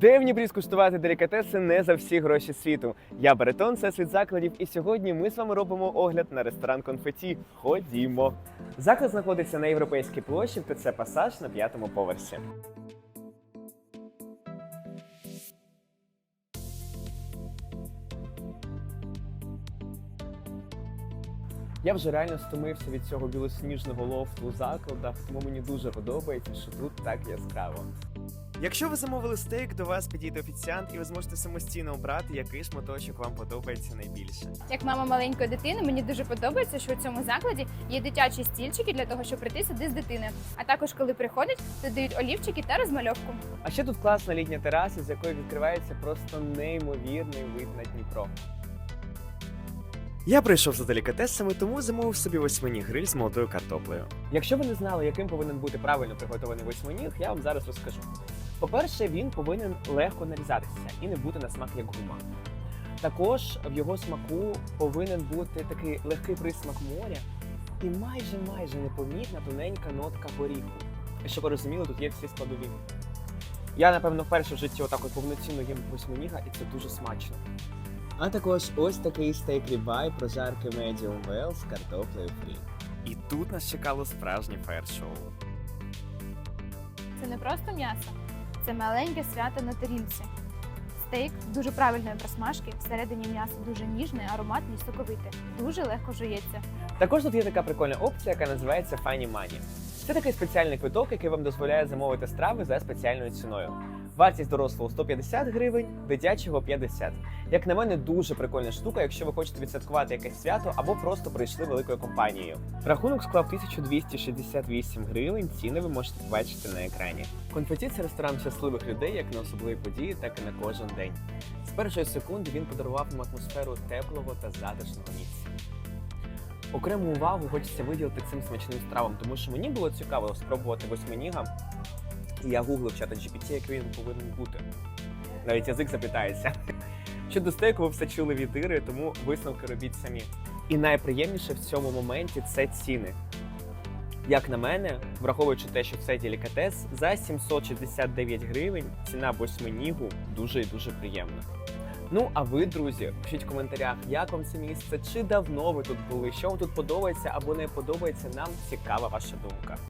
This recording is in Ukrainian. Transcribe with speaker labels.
Speaker 1: Де в Дніпрі делікатеси не за всі гроші світу. Я Беретон, це світ закладів, і сьогодні ми з вами робимо огляд на ресторан конфеті. Ходімо. Заклад знаходиться на європейській площі в ТЦ Пасаж на п'ятому поверсі. Я вже реально стомився від цього білосніжного лофту у закладах, тому мені дуже подобається, що тут так яскраво. Якщо ви замовили стейк, до вас підійде офіціант, і ви зможете самостійно обрати, який шматочок вам подобається найбільше.
Speaker 2: Як мама маленької дитини, мені дуже подобається, що у цьому закладі є дитячі стільчики для того, щоб прийти сюди з дитиною. А також, коли приходять, то дають олівчики та розмальовку.
Speaker 1: А ще тут класна літня тераса, з якої відкривається просто неймовірний вид на Дніпро. Я прийшов за делікатесами, тому замовив собі восьминіг гриль з молодою картоплею. Якщо ви не знали, яким повинен бути правильно приготований восьминіг, я вам зараз розкажу. По-перше, він повинен легко нарізатися і не бути на смак як гума. Також в його смаку повинен бути такий легкий присмак моря і майже майже непомітна тоненька нотка горіху. Щоб ви розуміли, тут є всі складові. Я, напевно, вперше в житті отак от повноцінно їм восьминіга, і це дуже смачно. А також ось такий стейк рібай прожарки medium well з картоплею фрі. І тут нас чекало справжнє фаєр-шоу.
Speaker 2: Це не просто м'ясо, це маленьке свято на тарілці. Стейк дуже правильної просмажки, всередині м'ясо дуже ніжне, ароматне і соковите. Дуже легко жується.
Speaker 1: Також тут є така прикольна опція, яка називається Funny Money. Це такий спеціальний квиток, який вам дозволяє замовити страви за спеціальною ціною. Вартість дорослого 150 гривень, дитячого 50. Як на мене, дуже прикольна штука, якщо ви хочете відсвяткувати якесь свято або просто прийшли великою компанією. Рахунок склав 1268 гривень. Ціни ви можете побачити на екрані. Конфеті це ресторан щасливих людей, як на особливі події, так і на кожен день. З першої секунди він подарував нам атмосферу теплого та затишного місця. Окрему увагу хочеться виділити цим смачним стравам, тому що мені було цікаво спробувати восьминіга. І я гуглив чата GPT, який він повинен бути. Навіть язик заплітається. Щодо стейку, ви все чули від Іри, тому висновки робіть самі. І найприємніше в цьому моменті це ціни. Як на мене, враховуючи те, що це делікатес, за 769 гривень ціна восьминігу дуже і дуже приємна. Ну а ви, друзі, пишіть в коментарях, як вам це місце, чи давно ви тут були, що вам тут подобається або не подобається. Нам цікава ваша думка.